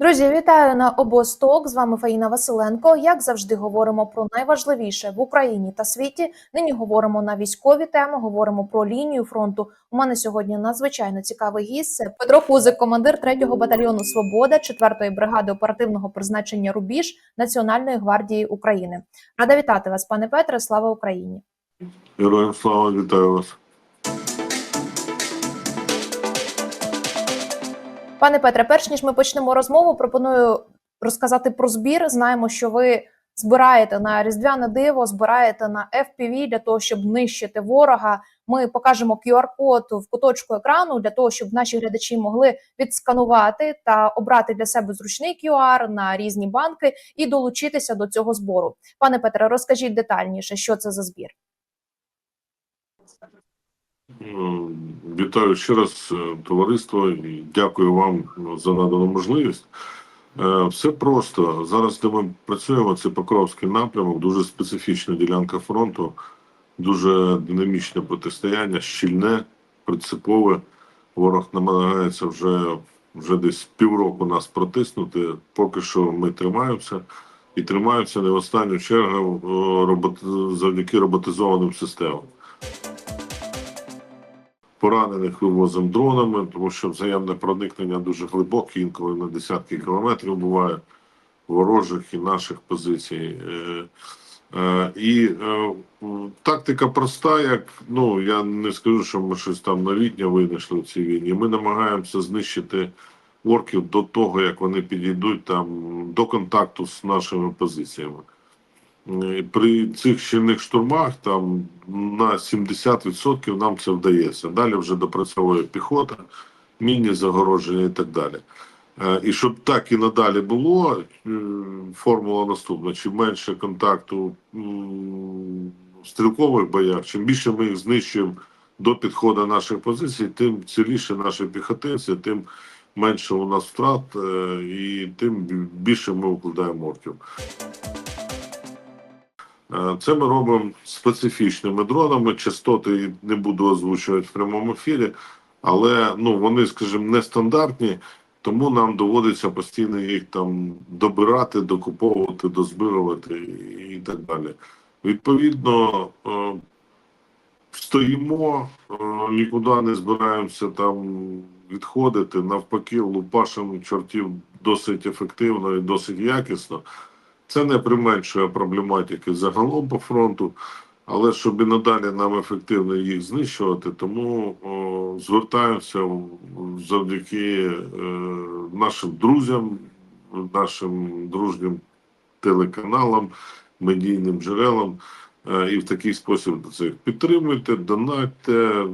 Друзі, вітаю на обосток. З вами Фаїна Василенко. Як завжди, говоримо про найважливіше в Україні та світі. Нині говоримо на військові теми, говоримо про лінію фронту. У мене сьогодні надзвичайно цікавий гість. Це Петро Кузик, командир 3-го батальйону Свобода 4-ї бригади оперативного призначення Рубіж Національної гвардії України. Рада вітати вас, пане Петре. Слава Україні! Героям слава, вітаю вас. Пане Петре, перш ніж ми почнемо розмову, пропоную розказати про збір. Знаємо, що ви збираєте на різдвяне диво, збираєте на FPV для того, щоб нищити ворога. Ми покажемо QR-код в куточку екрану для того, щоб наші глядачі могли відсканувати та обрати для себе зручний QR на різні банки і долучитися до цього збору. Пане Петре, розкажіть детальніше, що це за збір. Вітаю ще раз е, товариство і дякую вам за надану можливість. Е, Все просто. Зараз, де ми працюємо, це Покровський напрямок, дуже специфічна ділянка фронту, дуже динамічне протистояння, щільне, принципове. Ворог намагається вже, вже десь півроку нас протиснути. Поки що ми тримаємося. І тримаємося не в останню чергу е, робот... завдяки роботизованим системам. Поранених вивозимо дронами, тому що взаємне проникнення дуже глибоке, інколи на десятки кілометрів буває ворожих і наших позицій. Е, е, І е, тактика проста, як ну я не скажу, що ми щось там новітнє винайшли в цій війні. Ми намагаємося знищити орків до того, як вони підійдуть там до контакту з нашими позиціями. Е, При цих щільних штурмах там на 70% нам це вдається. Далі вже допрацьовує піхота, мінні загородження і так далі. Е, І щоб так і надалі було, е, формула наступна: чим менше контакту в стрілкових боях, чим більше ми їх знищуємо до підходу наших позицій, тим ціліше наші піхотинці, тим менше у нас втрат, і тим більше ми укладаємо орків. Е, Це ми робимо специфічними дронами. Частоти не буду озвучувати в прямому ефірі, але ну вони, скажімо, нестандартні, тому нам доводиться постійно їх там добирати, докуповувати, дозбирувати і так далі. Відповідно, е, стоїмо, е, нікуди не збираємося там відходити. Навпаки, лупашимо чортів досить ефективно і досить якісно. Це не применшує проблематики загалом по фронту, але щоб і надалі нам ефективно їх знищувати, тому о, звертаємося завдяки е, нашим друзям, нашим дружнім телеканалам, медійним джерелам. Е, і в такий спосіб це підтримуйте, донатьте.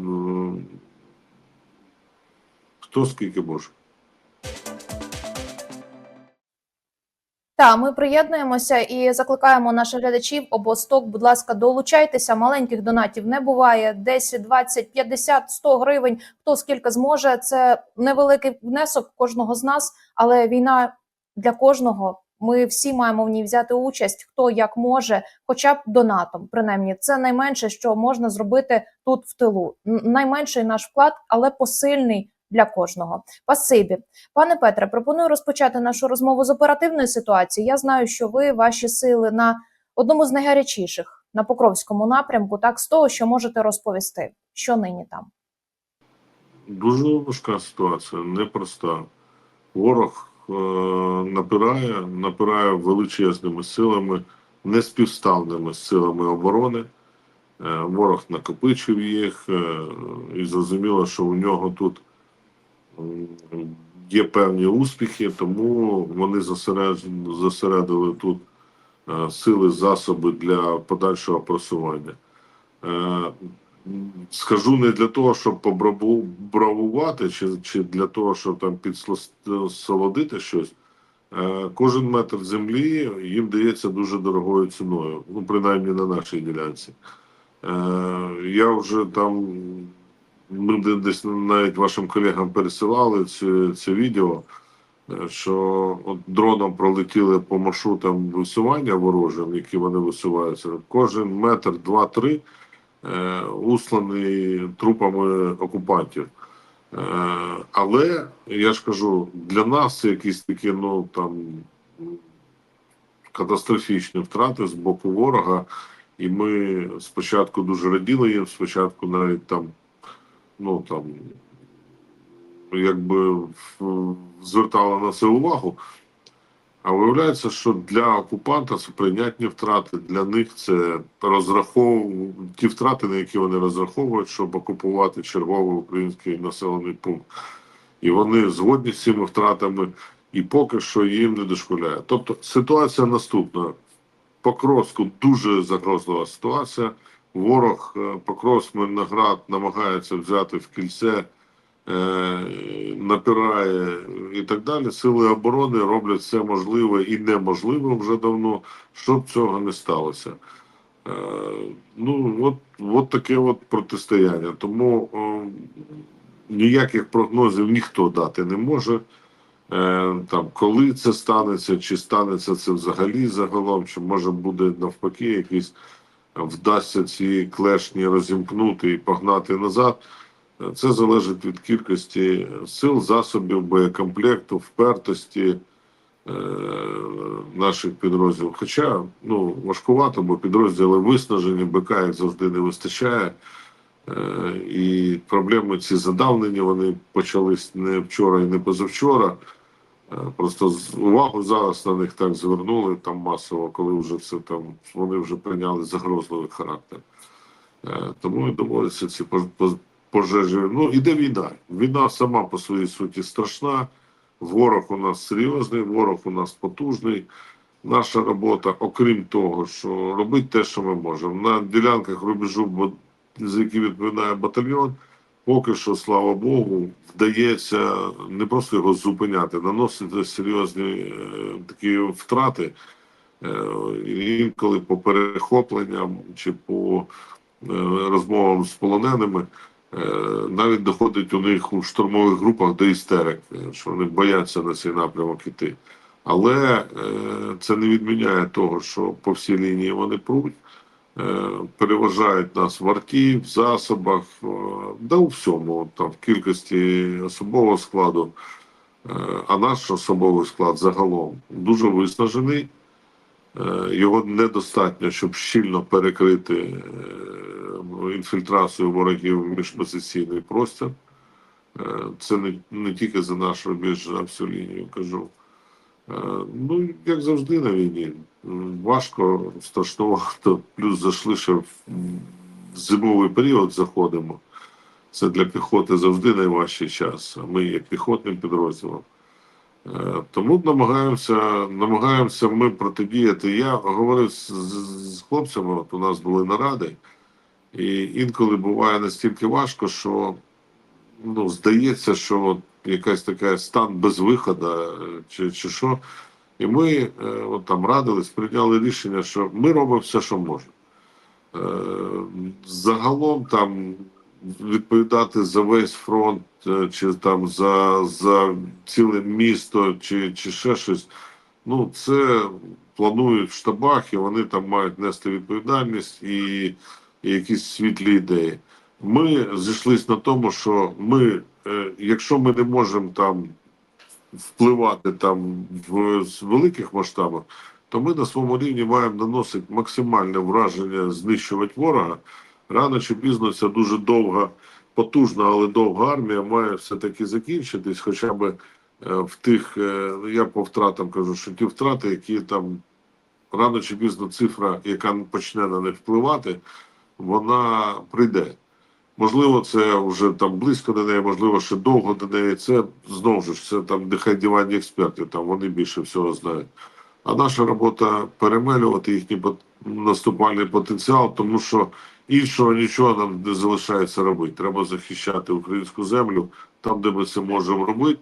Хто скільки може. Та ми приєднуємося і закликаємо наших глядачів обосток. Будь ласка, долучайтеся. Маленьких донатів не буває 10, 20, 50, 100 гривень. Хто скільки зможе. Це невеликий внесок кожного з нас, але війна для кожного. Ми всі маємо в ній взяти участь, хто як може, хоча б донатом. Принаймні, це найменше, що можна зробити тут в тилу. Найменший наш вклад, але посильний для кожного. Спасибі. Пане Петре, пропоную розпочати нашу розмову з оперативної ситуації. Я знаю, що ви ваші сили на одному з найгарячіших на Покровському напрямку, так з того, що можете розповісти, що нині там. Дуже важка ситуація, непроста. Ворог е, напирає, напирає величезними силами, неспівставними силами оборони. Е, ворог накопичив їх, е, і зрозуміло, що у нього тут є певні успіхи, тому вони зосередили, тут е, сили, засоби для подальшого просування. Е, Скажу не для того, щоб побравувати, чи, чи для того, щоб там підсолодити щось. Е, Кожен метр землі їм дається дуже дорогою ціною, ну принаймні на нашій ділянці. Я вже там, ми десь навіть вашим колегам пересилали це, це відео, е, що от дроном пролетіли по маршрутам висування ворожим, які вони висуваються. Кожен метр, два-три е, усланий трупами окупантів. Е, але я ж кажу, для нас це якісь такі, ну там катастрофічні втрати з боку ворога. І ми спочатку дуже раділи їм, спочатку навіть там, ну там, якби в- звертали на це увагу. А виявляється, що для окупанта це прийнятні втрати. Для них це розрахов... ті втрати, на які вони розраховують, щоб окупувати черговий український населений пункт. І вони згодні з цими втратами, і поки що їм не дошкуляє. Тобто ситуація наступна. Покровську дуже загрозлива ситуація. Ворог е, Покровськ Мирноград намагається взяти в кільце, е, напирає і так далі. Сили оборони роблять все можливе і неможливе вже давно, щоб цього не сталося. Е, ну, от, от таке от протистояння. Тому е, ніяких прогнозів ніхто дати не може. Там, коли це станеться, чи станеться це взагалі загалом, чи може буде навпаки якісь е, вдасться ці клешні розімкнути і погнати назад. Це залежить від кількості сил, засобів, боєкомплекту, впертості е, наших підрозділів. Хоча ну, важкувато, бо підрозділи виснажені, БК, як завжди, не вистачає. Е, І проблеми ці задавнені, вони почались не вчора і не позавчора. Е, Просто з- увагу зараз на них так звернули там масово, коли вже все там вони вже прийняли загрозливий характер. Е, Тому і доводиться ці пож- пож- пожежі. Ну іде війна. Війна сама по своїй суті страшна. Ворог у нас серйозний, ворог у нас потужний. Наша робота, окрім того, що робити те, що ми можемо. На ділянках рубежу, за які відповідає батальйон, поки що, слава Богу, вдається не просто його зупиняти, наносити серйозні е, такі втрати. Е, інколи по перехопленням чи по е, розмовам з полоненими. Навіть доходить у них у штурмових групах до істерик, що вони бояться на цей напрямок іти. Але це не відміняє того, що по всій лінії вони пруть, переважають нас в арті, в засобах, е, да у всьому, там в кількості особового складу. Е, А наш особовий склад загалом дуже виснажений. Е, Його недостатньо, щоб щільно перекрити е, інфільтрацію ворогів в міжпозиційний простір. Е, Це не, не тільки за наш рубіж, а всю лінію кажу. Е, Ну, як завжди на війні. М, Важко, страшнувато, плюс зайшли ще в зимовий період заходимо. Це для піхоти завжди найважчий час. Ми є піхотним підрозділом. Е, Тому намагаємося, намагаємося ми протидіяти. Я говорив з, з- хлопцями, от у нас були наради, і інколи буває настільки важко, що ну, здається, що якась така стан без виходу, чи, чи що. І ми е, от там радились, прийняли рішення, що ми робимо все, що можемо. Е, Загалом там відповідати за весь фронт, е, чи там за, за ціле місто, чи, чи ще щось. Ну, це планують в штабах, і вони там мають нести відповідальність і, і якісь світлі ідеї. Ми зійшлись на тому, що ми, якщо ми не можемо там впливати там в великих масштабах, то ми на своєму рівні маємо наносити максимальне враження, знищувати ворога. Рано чи пізно ця дуже довга, потужна, але довга армія має все-таки закінчитись, хоча б е, в тих, е, я по втратам кажу, що ті втрати, які там рано чи пізно цифра, яка почне на них впливати, вона прийде. Можливо, це вже там близько до неї, можливо, ще довго до неї. Це знову ж це там нехай диванні експерти, там вони більше всього знають. А наша робота перемелювати їхній наступальний потенціал, тому що іншого нічого нам не залишається робити. Треба захищати українську землю там, де ми це можемо робити.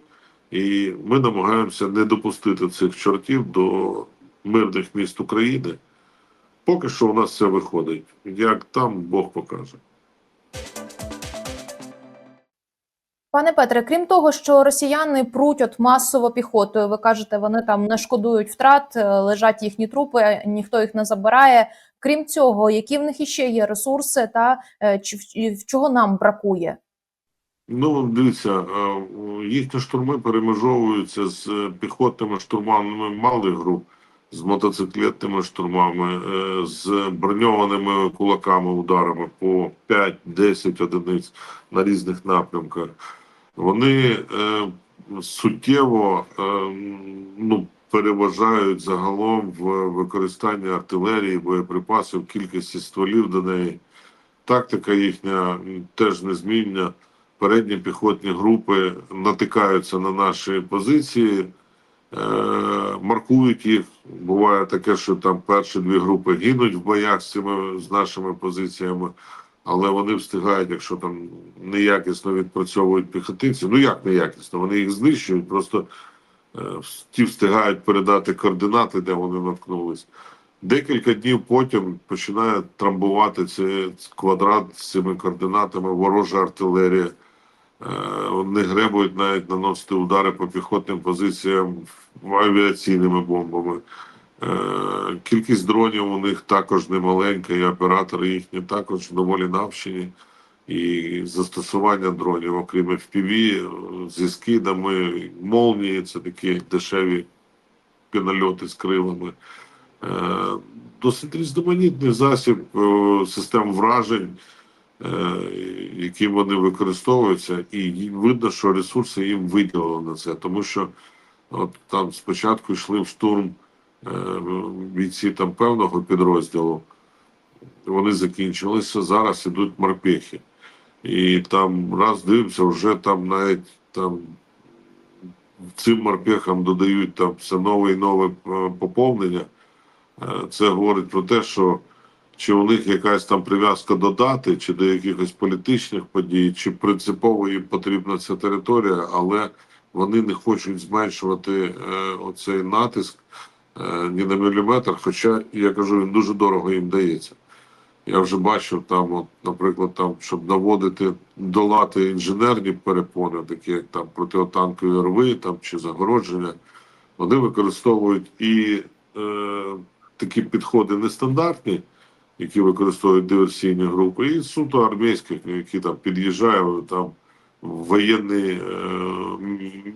І ми намагаємося не допустити цих чортів до мирних міст України. Поки що у нас це виходить. Як там Бог покаже. Пане Петре, крім того, що росіяни пруть от масово піхотою, ви кажете, вони там не шкодують втрат, е, лежать їхні трупи, ніхто їх не забирає. Крім цього, які в них іще є ресурси, та е, чи в- чого нам бракує? Ну, дивіться, е, їхні штурми перемежовуються з е, піхотними штурмами малих груп, з мотоциклетними штурмами, е, з броньованими кулаками, ударами по 5-10 одиниць на різних напрямках. Вони е, суттєво е, ну, переважають загалом в використанні артилерії, боєприпасів, кількості стволів до неї. Тактика їхня теж незмінна передні піхотні групи натикаються на наші позиції, е, маркують їх. Буває таке, що там перші дві групи гинуть в боях з цими з нашими позиціями, але вони встигають, якщо там неякісно відпрацьовують піхотинці. Ну як неякісно? Вони їх знищують, просто е, ті встигають передати координати, де вони наткнулись. Декілька днів потім починає трамбувати цей квадрат з цими координатами ворожа артилерія. Е, Не гребують навіть наносити удари по піхотним позиціям авіаційними бомбами. Е, Кількість дронів у них також немаленька, і оператори їхні також доволі навчені. І застосування дронів, окрім FPV, е, зі скидами, молнії це такі дешеві пінольоти з крилами. Е, Досить різноманітний засіб систем вражень, яким вони використовуються, і видно, що ресурси їм виділили на це, тому що от там спочатку йшли в штурм бійці там певного підрозділу, вони закінчилися, зараз ідуть морпехи. І там раз дивимося, вже там навіть там цим морпехам додають там все нове і нове е, поповнення. Е, Це говорить про те, що чи у них якась там прив'язка до дати, чи до якихось політичних подій, чи принципово їм потрібна ця територія, але вони не хочуть зменшувати е, оцей натиск е, ні на міліметр. Хоча я кажу, він дуже дорого їм дається. Я вже бачив там, от, наприклад, там, щоб наводити долати інженерні перепони, такі як там протитанкові рви там, чи загородження, вони використовують і е, такі підходи нестандартні, які використовують диверсійні групи, і суто армійських, які там під'їжджають там воєнний е,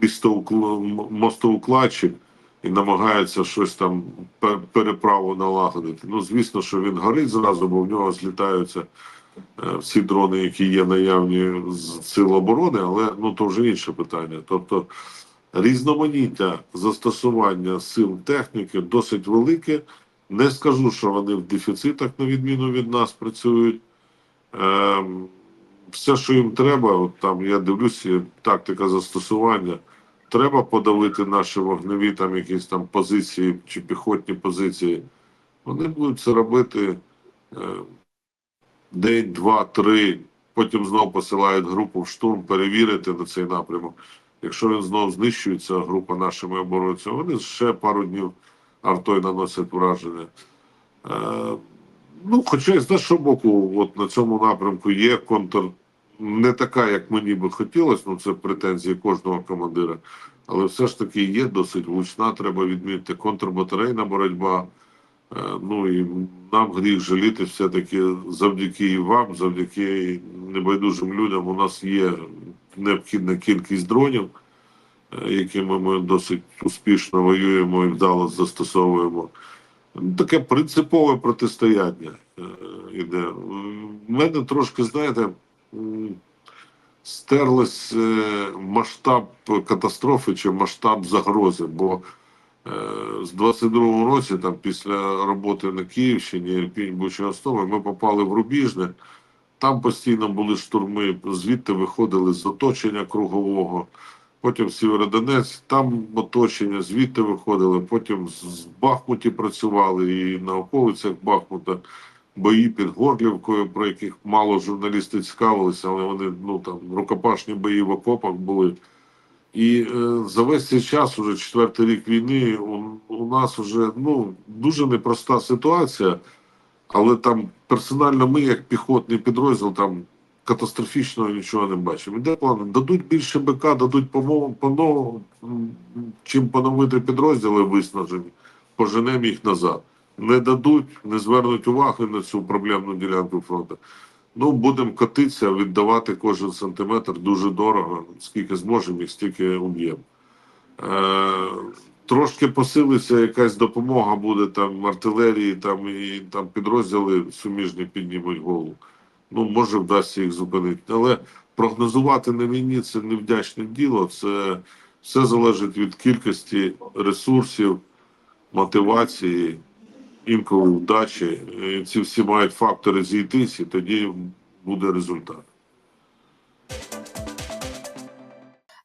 містоукл- мостоукладчик і намагаються щось там переправу налагодити. Ну, звісно, що він горить зразу, бо в нього злітаються е, всі дрони, які є наявні з сил оборони, але ну то вже інше питання. Тобто різноманіття застосування сил техніки досить велике. Не скажу, що вони в дефіцитах, на відміну від нас, працюють. Ем, все, що їм треба, от там я дивлюся, тактика застосування. Треба подавити наші вогневі там якісь там позиції чи піхотні позиції. Вони будуть це робити е, день, два, три. Потім знову посилають групу в штурм перевірити на цей напрямок. Якщо він знову знищується, група нашими оборонцями, вони ще пару днів артою наносять враження. Е, ну, хоча з нашого боку, от на цьому напрямку є контр не така, як мені би хотілося, ну це претензії кожного командира. Але все ж таки є досить гучна, треба відмітити контрбатарейна боротьба. Е, Ну і нам гріх жаліти все-таки завдяки і вам, завдяки небайдужим людям. У нас є необхідна кількість дронів, е, якими ми досить успішно воюємо і вдало застосовуємо. Таке принципове протистояння е, іде. У мене трошки, знаєте, стерлись е, масштаб катастрофи чи масштаб загрози, бо е, з 22-му році, там після роботи на Київщині, Ірпінь, Буча, Остова, ми попали в Рубіжне. Там постійно були штурми, звідти виходили з оточення кругового. Потім Сєвєродонець, там оточення, звідти виходили. Потім з Бахмуті працювали і на околицях Бахмута бої під Горлівкою, про яких мало журналістів цікавилися, але вони ну там рукопашні бої в окопах були. І е, за весь цей час, уже четвертий рік війни, у, у нас вже ну дуже непроста ситуація, але там персонально ми, як піхотний підрозділ, там катастрофічного нічого не бачимо. Іде план, дадуть більше БК, дадуть по по чим поновити підрозділи виснажені, поженемо їх назад. Не дадуть, не звернуть уваги на цю проблемну ділянку фронту. Ну, будемо котитися, віддавати кожен сантиметр дуже дорого. Скільки зможемо, їх стільки уб'ємо. Е, трошки посилиться якась допомога буде там артилерії, там і там підрозділи суміжні піднімуть голову. Ну, може, вдасться їх зупинити. Але прогнозувати на війні це невдячне діло. Це все залежить від кількості ресурсів, мотивації, інколи вдачі. І ці всі мають фактори зійтись, і тоді буде результат.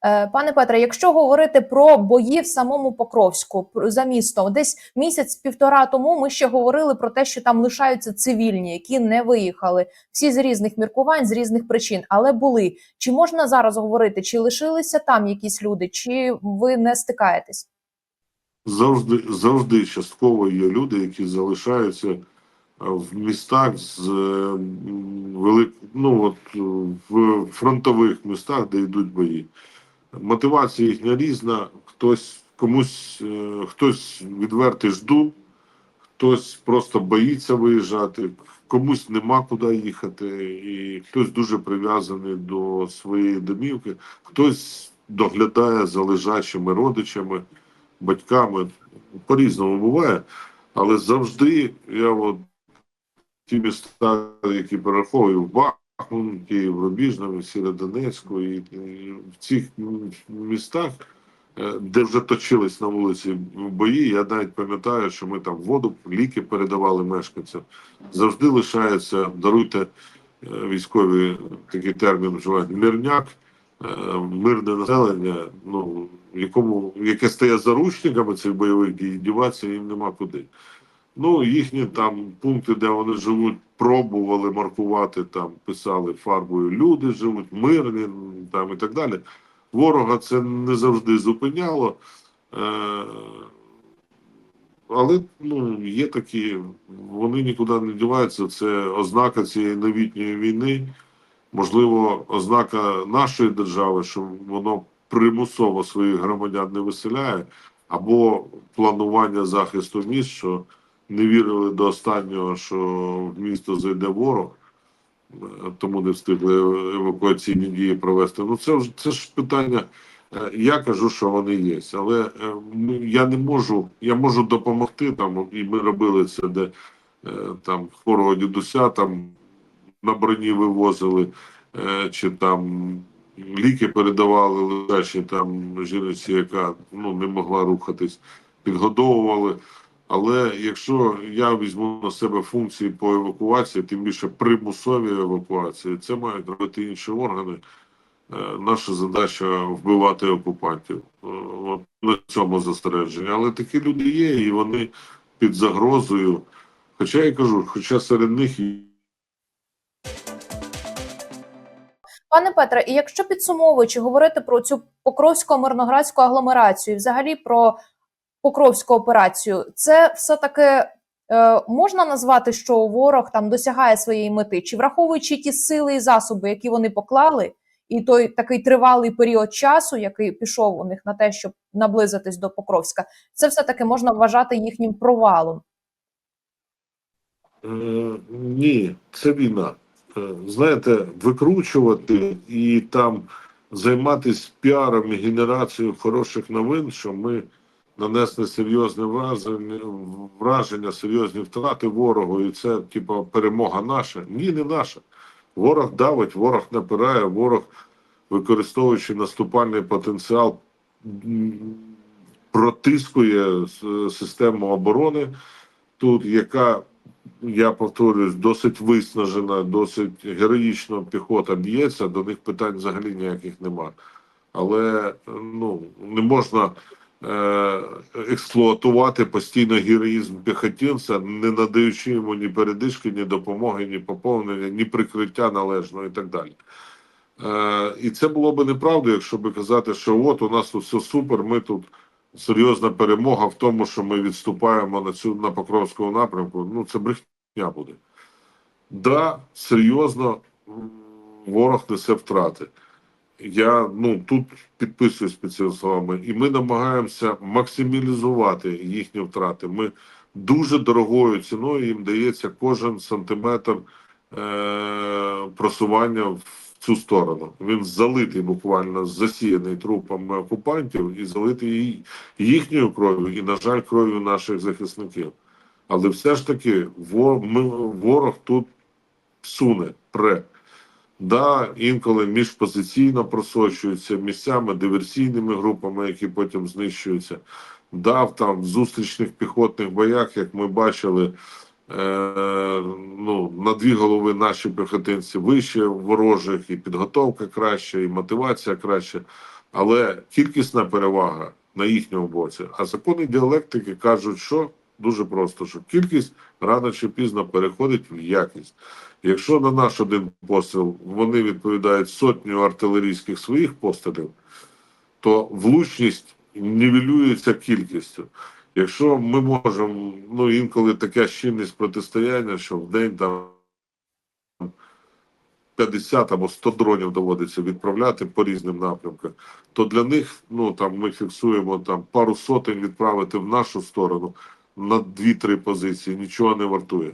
Е, Пане Петре, якщо говорити про бої в самому Покровську за містом, десь місяць-півтора тому ми ще говорили про те, що там лишаються цивільні, які не виїхали. Всі з різних міркувань, з різних причин, але були. Чи можна зараз говорити, чи лишилися там якісь люди, чи ви не стикаєтесь? Завжди, завжди частково є люди, які залишаються е, в містах з е, велик... ну, от, в фронтових містах, де йдуть бої. Мотивація їхня різна. Хтось комусь е, хтось відвертий жду, хтось просто боїться виїжджати, комусь нема куди їхати, і хтось дуже прив'язаний до своєї домівки, хтось доглядає за лежачими родичами, батьками. По-різному буває, але завжди я от ті міста, які перераховую в Бахмуті, в Рубіжному, в і, і в цих містах, е, де вже точились на вулиці бої, я навіть пам'ятаю, що ми там воду, ліки передавали мешканцям. Завжди лишається, даруйте е, військові такий термін вживають, мирняк, е, мирне населення, ну, якому, яке стає заручниками цих бойових дій, діватися їм нема куди. Ну, їхні там пункти, де вони живуть, пробували маркувати, там писали фарбою люди живуть, мирні там і так далі. Ворога це не завжди зупиняло. Е- але ну, є такі, вони нікуди не діваються. Це ознака цієї новітньої війни, можливо, ознака нашої держави, що воно примусово своїх громадян не виселяє, або планування захисту міст, що не вірили до останнього, що в місто зайде ворог, е, тому не встигли евакуаційні дії провести. Ну це це ж питання. е, Я кажу, що вони є, але е, ну, я не можу, я можу допомогти там, і ми робили це, де там хворого дідуся там на броні вивозили, е, чи там ліки передавали лежачі там жінці, яка ну не могла рухатись, підгодовували. Але якщо я візьму на себе функції по евакуації, тим більше примусові евакуації, це мають робити інші органи. Е, Наша задача вбивати окупантів. Е, От на цьому застереження. Але такі люди є, і вони під загрозою. Хоча я кажу, хоча серед них Пане Петре, і якщо підсумовуючи говорити про цю покровсько мирноградську агломерацію, взагалі про покровську операцію, це все таки е, можна назвати, що ворог там досягає своєї мети, чи враховуючи ті сили і засоби, які вони поклали, і той такий тривалий період часу, який пішов у них на те, щоб наблизитись до Покровська, це все таки можна вважати їхнім провалом. Е, Ні, це війна. Е, Знаєте, викручувати і там займатися піаром і генерацією хороших новин, що ми нанесли серйозне враження, враження, серйозні втрати ворогу, і це типу перемога наша. Ні, не наша. Ворог давить, ворог напирає, ворог, використовуючи наступальний потенціал, протискує систему оборони тут, яка я повторюсь, досить виснажена, досить героїчно піхота б'ється, до них питань взагалі ніяких нема. Але ну, не можна е, експлуатувати постійно героїзм піхотинця, не надаючи йому ні передишки, ні допомоги, ні поповнення, ні прикриття належного і так далі. Е, і це було б неправда, якщо би казати, що от у нас тут все супер, ми тут серйозна перемога в тому, що ми відступаємо на цю на Покровському напрямку. Ну це брехня буде. Да, серйозно ворог несе втрати. Я ну тут підписуюсь під цими словами, і ми намагаємося максималізувати їхні втрати. Ми дуже дорогою ціною їм дається кожен сантиметр е, просування в цю сторону. Він залитий буквально засіяний трупами окупантів і залитий їхньою кров'ю, і, на жаль, кров'ю наших захисників. Але все ж таки ворог тут суне, пре. Да, інколи міжпозиційно просочуються місцями, диверсійними групами, які потім знищуються. Да, там в зустрічних піхотних боях, як ми бачили, ну, на дві голови наші піхотинці вище ворожих, і підготовка краща, і мотивація краща. Але кількісна перевага на їхньому боці. А закони діалектики кажуть, що дуже просто, що кількість рано чи пізно переходить в якість. Якщо на наш один постріл вони відповідають сотню артилерійських своїх пострілів, то влучність нівелюється кількістю. Якщо ми можемо, ну інколи така щільність протистояння, що в день там 50 або 100 дронів доводиться відправляти по різним напрямкам, то для них ну там ми фіксуємо там пару сотень відправити в нашу сторону на 2-3 позиції, нічого не вартує.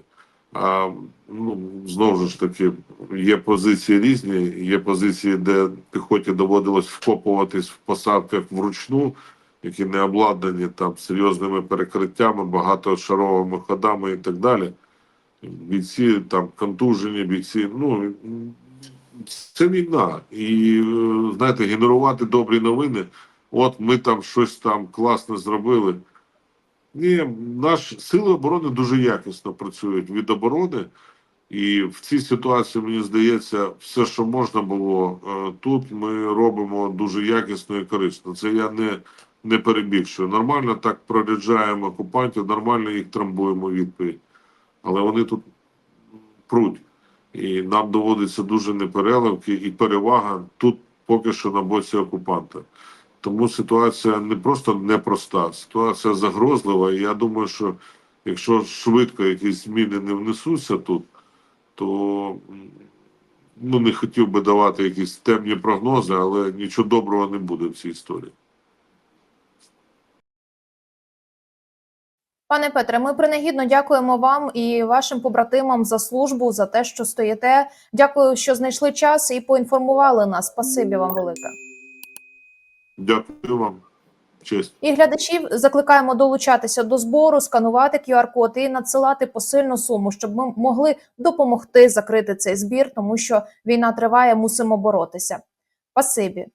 А ну знову ж таки є позиції різні. Є позиції, де піхоті доводилось вкопуватись в посадках вручну, які не обладнані там серйозними перекриттями, багатошаровими ходами і так далі. Бійці там контужені, бійці. Ну це війна. І знаєте, генерувати добрі новини. От ми там щось там класне зробили. Ні, наші сили оборони дуже якісно працюють від оборони, і в цій ситуації мені здається, все, що можна було е, тут, ми робимо дуже якісно і корисно. Це я не, не перебільшую. Нормально так проряджаємо окупантів, нормально їх трамбуємо відповідь. Але вони тут пруть. І нам доводиться дуже непереливки і перевага тут поки що на боці окупанта. Тому ситуація не просто непроста, ситуація загрозлива. І я думаю, що якщо швидко якісь зміни не внесуться тут, то ну не хотів би давати якісь темні прогнози, але нічого доброго не буде в цій історії. Пане Петре, ми принагідно дякуємо вам і вашим побратимам за службу, за те, що стоїте. Дякую, що знайшли час і поінформували нас. Спасибі вам велике. Дякую вам. Честь. І глядачів закликаємо долучатися до збору, сканувати QR-код і надсилати посильну суму, щоб ми могли допомогти закрити цей збір, тому що війна триває, мусимо боротися. Спасибі.